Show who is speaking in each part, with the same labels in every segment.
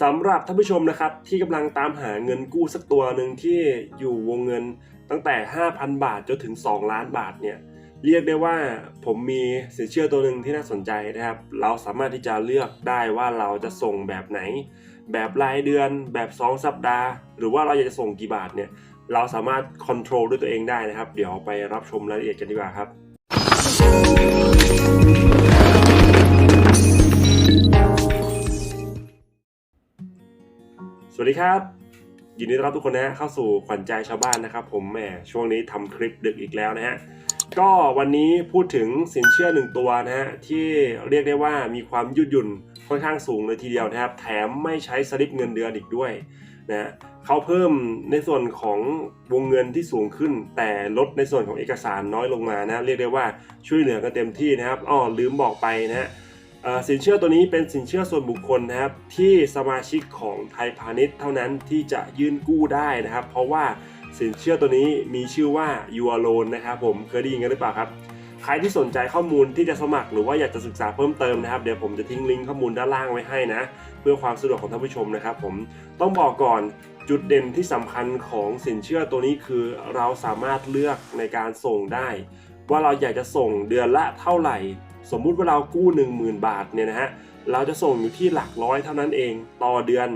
Speaker 1: สำหรับท่านผู้ชมนะครับที่กำลังตามหาเงินกู้สักตัวหนึ่งที่อยู่วงเงินตั้งแต่ 5,000 บาทจนถึง 2 ล้านบาทเนี่ยเรียกได้ว่าผมมีสินเชื่อตัวหนึ่งที่น่าสนใจนะครับ เราสามารถที่จะเลือกได้ว่าเราจะส่งแบบไหน แบบรายเดือน แบบ 2 สัปดาห์ หรือว่าเราอยากจะส่งกี่บาทเนี่ยเราสามารถคอนโทรลด้วยตัวเองได้นะครับ เดี๋ยวไปรับชมรายละเอียดกันดีกว่าครับ ดีครับยินดีต้อนรับทุกคนนะฮะเข้าสู่ขวัญใจชาวบ้านนะครับ ผมแหมช่วงนี้ทำคลิปดึกอีกแล้วนะฮะก็วันนี้พูดถึงสินเชื่อหนึ่งตัวนะฮะที่เรียกได้ว่ามีความยืดหยุ่นค่อนข้างสูงเลยทีเดียวนะครับ แถมไม่ใช้สลิปเงินเดือนอีกด้วยนะฮะเขาเพิ่มในส่วนของวงเงินที่สูงขึ้น แต่ลดในส่วนของเอกสารน้อยลงมานะเรียกได้ว่าช่วยเหลือกันเต็มที่นะครับอ้อลืมบอกไปนะฮะ สินเชื่อตัวนี้เป็นสินเชื่อส่วนบุคคลนะครับ ที่สมาชิกของไทยพาณิชย์เท่านั้นที่จะยื่นกู้ได้นะครับ เพราะว่าสินเชื่อตัวนี้มีชื่อว่า Your Loan นะครับผมเคยได้ยินกันหรือเปล่าครับ ใครที่สนใจข้อมูลที่จะสมัครหรือว่าอยากจะศึกษาเพิ่มเติมนะครับ เดี๋ยวผมจะทิ้งลิงก์ข้อมูลด้านล่างไว้ให้นะ เพื่อความสะดวกของท่านผู้ชมนะครับ ผมต้องบอกก่อนจุดเด่นที่สำคัญของสินเชื่อตัวนี้คือ เราสามารถเลือกในการส่งได้ ว่าเราอยากจะส่งเดือนละเท่าไหร่ สมมุติว่าเรากู้ 10,000 บาทเนี่ยนะฮะเราจะส่งอยู่ที่หลักร้อยเท่านั้นเองต่อเดือน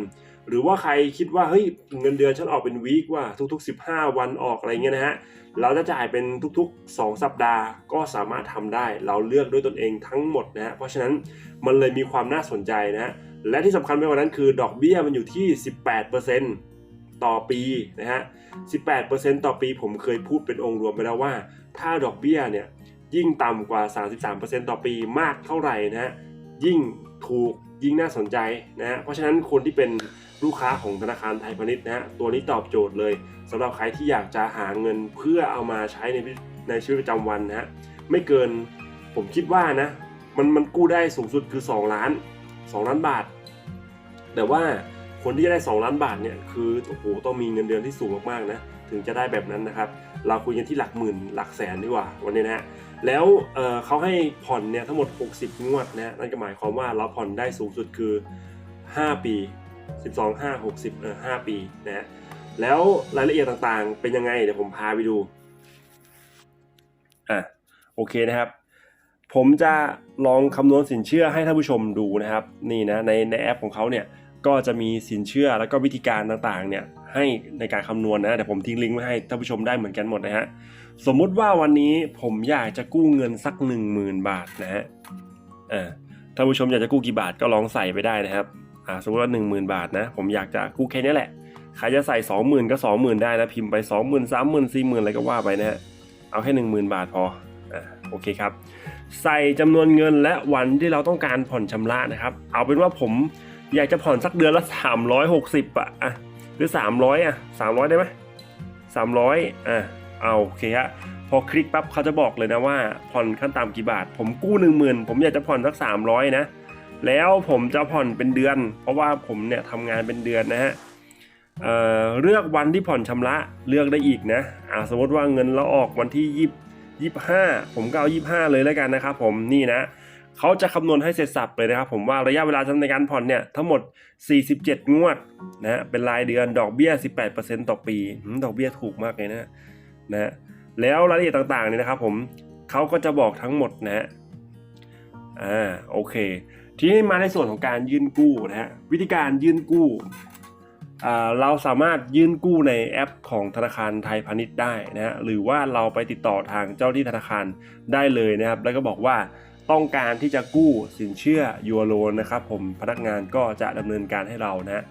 Speaker 1: หรือว่าใครคิดว่าเฮ้ยเงินเดือนฉันออกเป็นวีคว่าทุก ๆ 15 วันออกอะไรเงี้ยนะฮะเราจะจ่ายเป็นทุกๆ 2 สัปดาห์ก็สามารถทำได้ เราเลือกด้วยตนเองทั้งหมดนะฮะเพราะฉะนั้นมันเลยมีความน่าสนใจนะฮะและที่สำคัญไปกว่านั้นคือดอกเบี้ยมันอยู่ที่ 18% ต่อปีนะฮะ 18%ต่อปีผมเคยพูดเป็นองค์รวมไปแล้วว่า ถ้าดอกเบี้ยเนี่ยยิ่งต่ำกว่า 33%ต่อปีมากเท่าไหร่นะฮะ ยิ่งถูกยิ่งน่าสนใจนะฮะ เพราะฉะนั้นคนที่เป็นลูกค้าของธนาคารไทยพาณิชย์นะฮะ ตัวนี้ตอบโจทย์เลยสำหรับใครที่อยากจะหาเงินเพื่อเอามาใช้ในในชีวิตประจำวันนะฮะ ไม่เกินผมคิดว่านะ มันมันกู้ได้สูงสุดคือ 2 ล้าน 2 ล้านบาท แต่ว่า คนที่จะได้ 2 ล้านบาทเนี่ยคือโอ้โหต้องมีเงินเดือนที่สูงมากๆนะถึงจะได้แบบนั้นนะครับ เราคุยกันที่หลักหมื่นหลักแสนดีกว่าวันนี้นะฮะแล้วเเขาให้ผ่อนเนี่ยทั้งหมด 60 งวดนะฮะนั่นก็หมายความว่าเราผ่อนได้สูงสุดคือ 5 ปี 12 5 60เออ5ปีนะฮะแล้วรายละเอียดต่างๆ เป็นยังไงเดี๋ยวผมพาไปดูอะโอเคนะครับ ผมจะลองคำนวณสินเชื่อให้ท่านผู้ชมดูนะครับ นี่นะในในแอปของเขาเนี่ย ก็จะมีสินเชื่อแล้วก็วิธีการต่างๆเนี่ยให้ในการคำนวณนะเดี๋ยวผมทิ้งลิงก์ไว้ให้ท่านผู้ชมได้เหมือนกันหมดนะฮะสมมุติว่าวันนี้ผมอยากจะกู้เงินสัก 1 0,000 บาทนะฮะอ่าท่านผู้ชมอยากจะกู้กี่บาทก็ลองใส่ไปได้นะครับอ่าสมมติว่า 10,000 บาทนะผมอยากจะกู้แค่นี้แหละใครจะใส่ 20,000 ก็ 20,000 ได้นะพิมพ์ไป 20,000 30,000 40,000 อะไรก็ว่าไปนะฮะเอาแค่ 10,000 บาทพออ่าโอเคครับ ใส่จำนวนเงินและวันที่เราต้องการผ่อนชำระนะครับ เอาเป็นว่าผม อยากจะผ่อนสักเดือนละ360อะอะหรือ300อยอะ300ได้ไหม300อะเอาโอเคฮะพอคลิกปั๊บเขาจะบอกเลยนะว่าผ่อนขั้นต่ำกี่บาท ผมกู้10,000ผมอยากจะผ่อนสัก300นะแล้วผมจะผ่อนเป็นเดือน เพราะว่าผมเนี่ยทำงานเป็นเดือนนะฮะเเลือกวันที่ผ่อนชำระเลือกได้อีกนะอ่าสมมติว่าเงินเราออกวันที่ยี่ยี่ห้าผมก็เอายี่ห้าเลยแล้วกันนะครับผมนี่นะ เขาจะคำนวณให้เสร็จสับเลยนะครับ ผมว่าระยะเวลาในการผ่อนเนี่ยทั้งหมด 47 งวดนะฮะเป็นรายเดือนดอกเบี้ย 18%ต่อปีดอกเบี้ยถูกมากเลยนะนะฮะแล้วรายละเอียดต่างๆเนี่ยนะครับผมเขาก็จะบอกทั้งหมดนะฮะอ่าโอเค ทีนี้มาในส่วนของการยื่นกู้นะฮะวิธีการยื่นกู้อ่าเราสามารถยื่นกู้ในแอปของธนาคารไทยพาณิชย์ได้นะฮะหรือว่าเราไปติดต่อทางเจ้าที่ธนาคารได้เลยนะครับ แล้วก็บอกว่า ต้องการที่จะกู้สินเชื่อยูโรนะครับผมพนักงานก็จะดำเนินการให้เรานะฮะ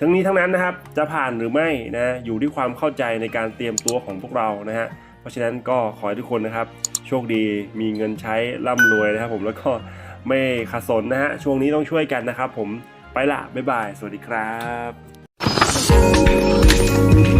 Speaker 1: ทั้งนี้ทั้งนั้นนะครับจะผ่านหรือไม่นะอยู่ที่ความเข้าใจในการเตรียมตัวของพวกเรานะฮะเพราะฉะนั้นก็ขอให้ทุกคนนะครับโชคดีมีเงินใช้ร่ำรวยนะครับผมแล้วก็ไม่ขัดสนนะฮะช่วงนี้ต้องช่วยกันนะครับ ผมไปละบ๊ายบาย สวัสดีครับ